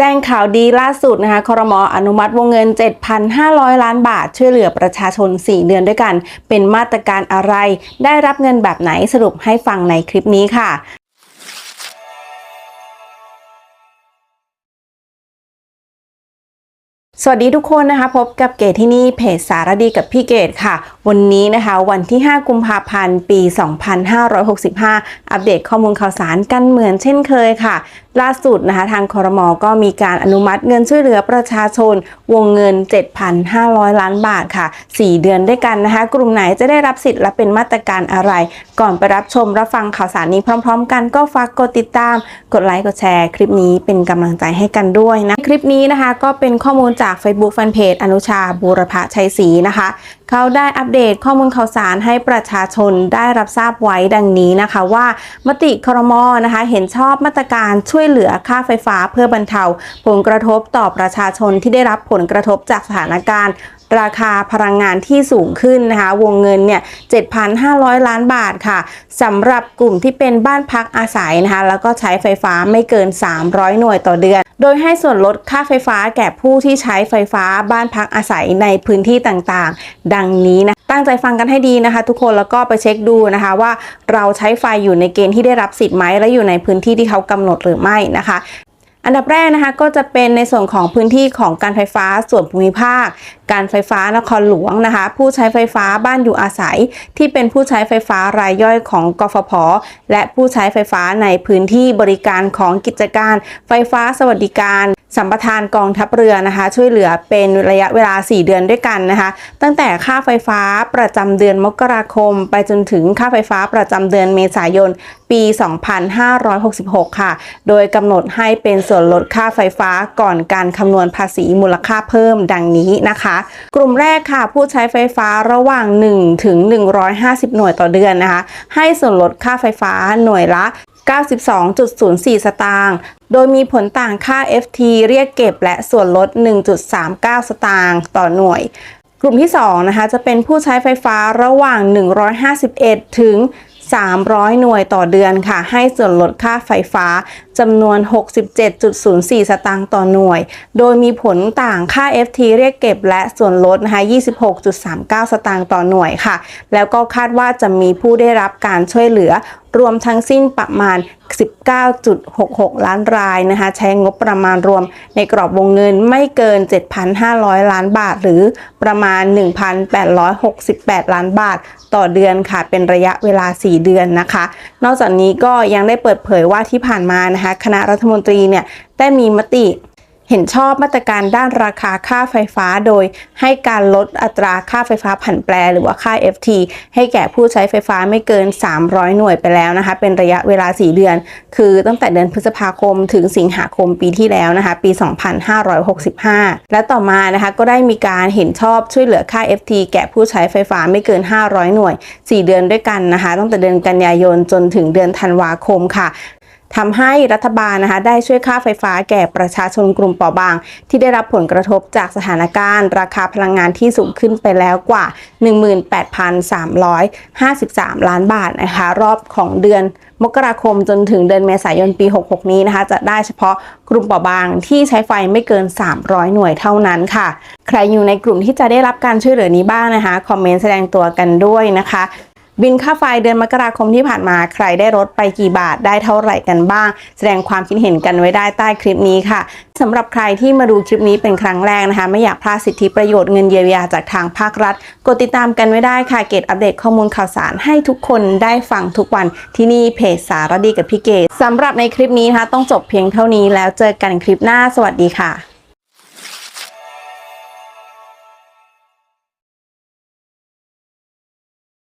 แจ้งข่าวดีล่าสุดนะคะครมออนุมัติวงเงิน 7,500 ล้านบาท ช่วยเหลือประชาชน 4 เดือนด้วยกัน เป็นมาตรการอะไร ได้รับเงินแบบไหนสรุปให้ฟังในคลิปนี้ค่ะสวัสดีทุกคนนะคะ พบกับเกตที่นี่เพจสารดีกับพี่เกตค่ะ วันนี้นะคะ วันที่ 5 กุมภาพันธ์ ปี 2565 อัปเดตข้อมูลข่าวสารกันเหมือนเช่นเคยค่ะ ล่าสุดนะคะทางคอรมอก็มีการอนุมัติเงินช่วยเหลือประชาชน วงเงิน 7,500 ล้านบาทค่ะ 4 เดือนด้วยกันนะคะ กลุ่มไหนจะได้รับสิทธิ์และเป็นมาตรการอะไร ก่อนไปรับชมรับฟังข่าวสารนี้พร้อม ๆ กันก็ฝากกดติดตาม กดไลค์กดแชร์ คลิปนี้เป็นกำลังใจให้กันด้วยนะ คลิปนี้นะคะก็เป็นข้อมูลจาก Facebook Fanpage อนุชาบูรพชัยศรีนะคะ เขาได้อัปเดตข้อมูลข่าวสารให้ประชาชนได้รับทราบไว้ดังนี้นะคะว่า มติครมนะคะเห็นชอบมาตรการช่วยเหลือค่าไฟฟ้าเพื่อบรรเทา ผลกระทบต่อประชาชนที่ได้รับผลกระทบจากสถานการณ์ ราคาพลังงานที่สูงขึ้นนะคะ วงเงินเนี่ย 7,500 ล้านบาทค่ะสำหรับกลุ่มที่เป็นบ้านพักอาศัยนะคะ แล้วก็ใช้ไฟฟ้าไม่เกิน 300 หน่วยต่อเดือน โดยให้ส่วนลดค่าไฟฟ้าแก่ผู้ที่ใช้ไฟฟ้าบ้านพักอาศัยในพื้นที่ต่างๆ ดังนี้นะ ตั้งใจฟังกันให้ดีนะคะ ทุกคนแล้วก็ไปเช็คดูนะคะว่าเราใช้ไฟอยู่ในเกณฑ์ที่ได้รับสิทธิ์ไหมและอยู่ในพื้นที่ที่เขากำหนดหรือไม่นะคะอันดับแรกนะคะก็จะเป็นในส่วนของพื้นที่ของการไฟฟ้าส่วนภูมิภาค การไฟฟ้านครหลวงนะคะ ผู้ใช้ไฟฟ้าบ้านอยู่อาศัย ที่เป็นผู้ใช้ไฟฟ้ารายย่อยของกฟผ และผู้ใช้ไฟฟ้าในพื้นที่บริการของกิจการ ไฟฟ้าสวัสดิการสัมปทานกองทัพเรือนะคะ ช่วยเหลือเป็นระยะเวลา 4 เดือนด้วยกันนะคะ ตั้งแต่ค่าไฟฟ้าประจำเดือนมกราคม ไปจนถึงค่าไฟฟ้าประจำเดือนเมษายน ปี 2566 ค่ะ โดยกำหนดให้เป็นส่วนลดค่าไฟฟ้าก่อนการคำนวณภาษีมูลค่าเพิ่มดังนี้นะคะกลุ่มแรกค่ะ ผู้ใช้ไฟฟ้าระหว่าง 1 ถึง 150 หน่วยต่อเดือนนะคะ ให้ส่วนลดค่าไฟฟ้าหน่วยละ92.04 สตางค์ โดยมีผลต่างค่า FT เรียกเก็บและส่วนลด 1.39 สตางค์ต่อหน่วย กลุ่มที่2นะคะจะเป็นผู้ใช้ไฟฟ้าระหว่าง 151 ถึง 300 หน่วยต่อเดือนค่ะ ให้ส่วนลดค่าไฟฟ้าจำนวน 67.04 สตางค์ต่อหน่วย โดยมีผลต่างค่า FT เรียกเก็บและส่วนลดนะคะ 26.39 สตางค์ต่อหน่วยค่ะ แล้วก็คาดว่าจะมีผู้ได้รับการช่วยเหลือรวมทั้งสิ้นประมาณ 19.66 ล้านรายนะคะ ใช้งบประมาณรวมในกรอบวงเงินไม่เกิน 7,500 ล้านบาท หรือประมาณ 1,868 ล้านบาท ต่อเดือนค่ะ เป็นระยะเวลา 4 เดือนนะคะ นอกจากนี้ก็ยังได้เปิดเผยว่าที่ผ่านมานะคะ คณะรัฐมนตรีเนี่ยได้มีมติ เห็นชอบมาตรการด้านราคาค่าไฟฟ้า โดยให้การลดอัตราค่าไฟฟ้าผันแปร หรือว่าค่า FT ให้แก่ผู้ใช้ไฟฟ้าไม่เกิน 300 หน่วยไปแล้วนะคะ เป็นระยะเวลา 4 เดือน คือตั้งแต่เดือนพฤษภาคมถึงสิงหาคมปีที่แล้วนะคะ ปี 2565 และต่อมานะคะก็ได้มีการเห็นชอบช่วยเหลือค่า FT แก่ผู้ใช้ไฟฟ้าไม่เกิน 500 หน่วย 4 เดือนด้วยกันนะคะ ตั้งแต่เดือนกันยายนจนถึงเดือนธันวาคมค่ะ ทำให้รัฐบาลนะคะได้ช่วยค่าไฟฟ้าแก่ประชาชนกลุ่มเปราะบาง ที่ได้รับผลกระทบจากสถานการณ์ ราคาพลังงานที่สูงขึ้นไปแล้วกว่า 18,353 ล้านบาทนะคะรอบของเดือนมกราคมจนถึงเดือนเมษายนปี 66 นี้นะคะจะได้เฉพาะกลุ่มเปราะบางที่ใช้ไฟไม่เกิน 300 หน่วยเท่านั้นค่ะ ใครอยู่ในกลุ่มที่จะได้รับการช่วยเหลือนี้บ้างนะคะคอมเมนต์แสดงตัวกันด้วยนะคะ บินค่าไฟเดือนมกราคมที่ผ่านมาใครได้ลดไปกี่บาทได้เท่าไหร่กันบ้าง แสดงความคิดเห็นกันไว้ได้ใต้คลิปนี้ค่ะสำหรับใครที่มาดูคลิปนี้เป็นครั้งแรกนะคะ ไม่อยากพลาดสิทธิประโยชน์เงินเยียวยาจากทางภาครัฐ กดติดตามกันไว้ได้ค่ะเกตอัปเดตข้อมูลข่าวสารให้ทุกคนได้ฟังทุกวันที่นี่เพจสารดีกับพี่เกตสำหรับในคลิปนี้นะคะต้องจบเพียงเท่านี้แล้วเจอกันคลิปหน้าสวัสดีค่ะ